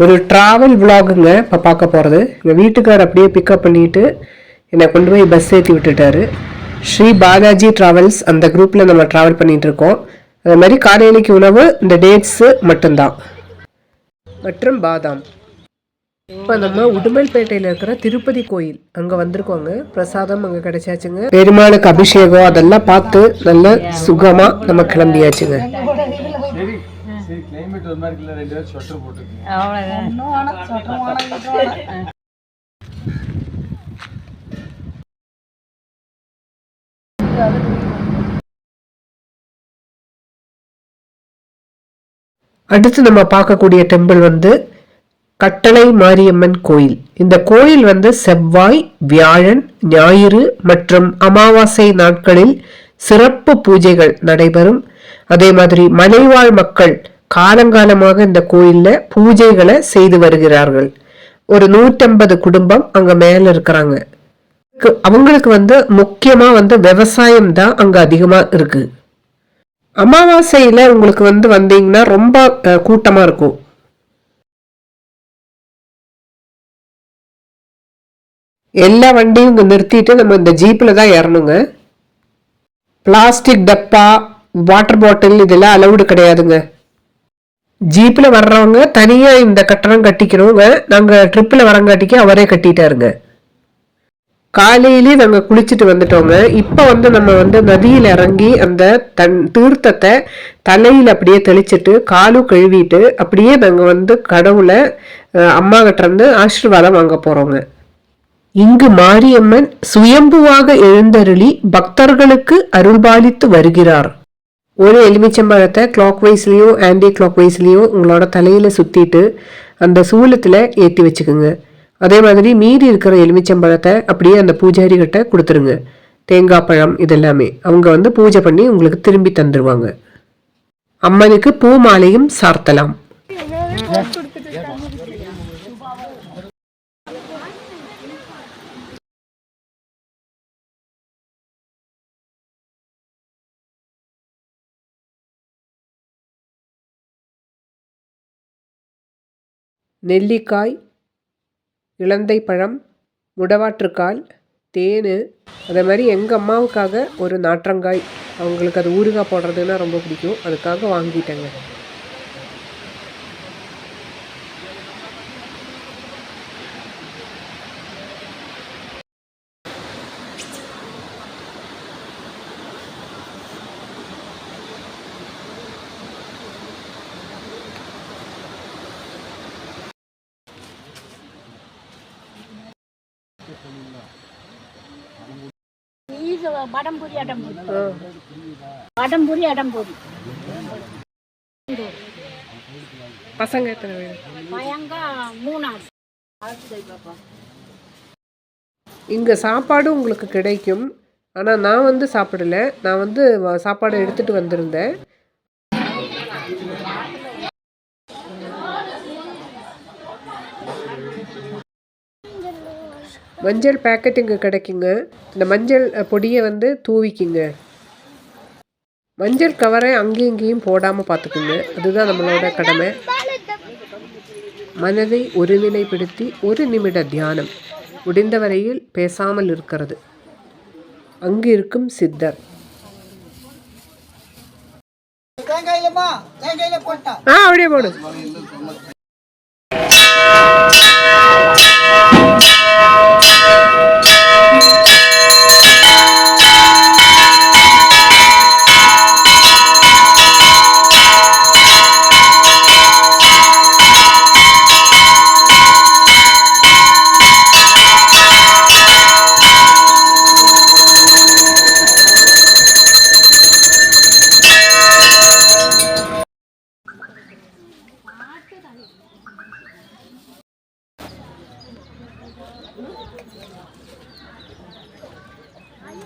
ஒரு ட்ராவல் விலாகுங்க இப்போ பார்க்க போகிறது எங்கள் வீட்டுக்கார் அப்படியே பிக்கப் பண்ணிட்டு என்னை கொண்டு போய் பஸ் ஏற்றி விட்டுட்டாரு. ஸ்ரீ பாலாஜி ட்ராவல்ஸ் அந்த குரூப்பில் நம்ம ட்ராவல் பண்ணிகிட்ருக்கோம் அதே மாதிரி காலையிலைக்கு உணவு இந்த டேட்ஸு மட்டும்தான். மற்றும் பாதாம். இப்போ நம்ம உடுமல்பேட்டையில் இருக்கிற திருப்பதி கோயில் அங்கே வந்திருக்கோங்க. பிரசாதம் அங்கே கிடைச்சாச்சுங்க. பெருமாளுக்கு அபிஷேகம் அதெல்லாம் பார்த்து நல்ல சுகமாக நம்ம கிளம்பியாச்சுங்க. சரி கிளைமேட் ஒரு மாதிரி இருக்குல்ல ரெண்டு பேரும் ஸ்வெட்டர் போட்டுருக்கீங்க அடுத்து நம்ம பார்க்கக்கூடிய டெம்பிள் வந்து கட்டளை மாரியம்மன் கோயில். இந்த கோயில் வந்து செவ்வாய் வியாழன் ஞாயிறு மற்றும் அமாவாசை நாட்களில் சிறப்பு பூஜைகள் நடைபெறும். அதே மாதிரி மலைவாழ் மக்கள் காலங்காலமாக இந்த கோயில்ல பூஜைகளை செய்து வருகிறார்கள். ஒரு நூற்றம்பது குடும்பம் அங்க மேல இருக்கிறாங்க. அவங்களுக்கு வந்து முக்கியமா வந்து விவசாயம் தான் அங்க அதிகமா இருக்கு. அமாவாசையில உங்களுக்கு வந்து வந்தீங்கன்னா ரொம்ப கூட்டமா இருக்கும். எல்லா வண்டியும் இங்க நிறுத்திட்டு நம்ம இந்த ஜீப்பில் தான் ஏறணுங்க. பிளாஸ்டிக் டப்பா வாட்டர் பாட்டில் இதெல்லாம் அலவுடு கிடையாதுங்க. ஜீப்பில் வர்றவங்க தனியாக இந்த கட்டணம் கட்டிக்கிறவங்க நாங்கள் ட்ரிப்பில் வரங்காட்டிக்கு அவரே கட்டிட்டாருங்க. காலையிலேயே நாங்கள் குளிச்சுட்டு வந்துட்டோங்க. இப்போ வந்து நம்ம வந்து நதியில் இறங்கி அந்த தன் தீர்த்தத்தை தலையில் அப்படியே தெளிச்சிட்டு காலும் கழுவிட்டு அப்படியே நாங்கள் வந்து கடவுளை அம்மா கிட்டேருந்து ஆசீர்வாதம் வாங்க போகிறோங்க இங்கு மாரியம்மன் சுயம்புவாக எழுந்தருளி பக்தர்களுக்கு அருள்பாலித்து வருகிறார். ஒரு எலுமிச்சம்பழத்தை கிளாக் வைஸ்லேயோ ஆன்டி கிளாக் வைஸ்லேயோ உங்களோட தலையில் சுற்றிட்டு அந்த சூலத்தில் ஏற்றி வச்சுக்கோங்க. அதே மாதிரி மீதி இருக்கிற எலுமிச்சம்பழத்தை அப்படியே அந்த பூஜாரிகிட்ட கொடுத்துருங்க. தேங்காய் பழம் இதெல்லாமே. அவங்க வந்து பூஜை பண்ணி உங்களுக்கு திரும்பி தந்துடுவாங்க அம்மனுக்கு பூ மாலையும் சார்த்தலாம். நெல்லிக்காய் இலந்தை பழம் முடவாற்றுக்கால் தேன் அதே மாதிரி எங்கள் அம்மாவுக்காக ஒரு நாற்றங்காய். அவங்களுக்கு அது ஊறுகாய் போடுறதுன்னா ரொம்ப பிடிக்கும். அதுக்காக வாங்கிட்டேங்க. வடம்பூரி அடம்பூரி வடம்பூரி அடம்பூரி பசங்க எத்தனை பேர்? பயங்க மூணாவது இங்கே சாப்பாடு உங்களுக்கு கிடைக்கும். ஆனால் நான் வந்து சாப்பிடல. நான் வந்து சாப்பாடு எடுத்துகிட்டு வந்திருந்தேன். மஞ்சள் பேக்கெட் இங்கே கிடைக்குங்க. இந்த மஞ்சள் பொடியை வந்து தூவிக்குங்க. மஞ்சள் கவரை அங்கேயும் இங்கேயும் போடாமல் பார்த்துக்குங்க அதுதான் நம்மளோட கடமை. மனதை ஒருநிலைப்படுத்தி ஒரு நிமிட தியானம். முடிந்த வரையில் பேசாமல் இருக்கிறது. அங்கு இருக்கும் சித்தர். ஆ அப்படியே போடு. 응? 아니,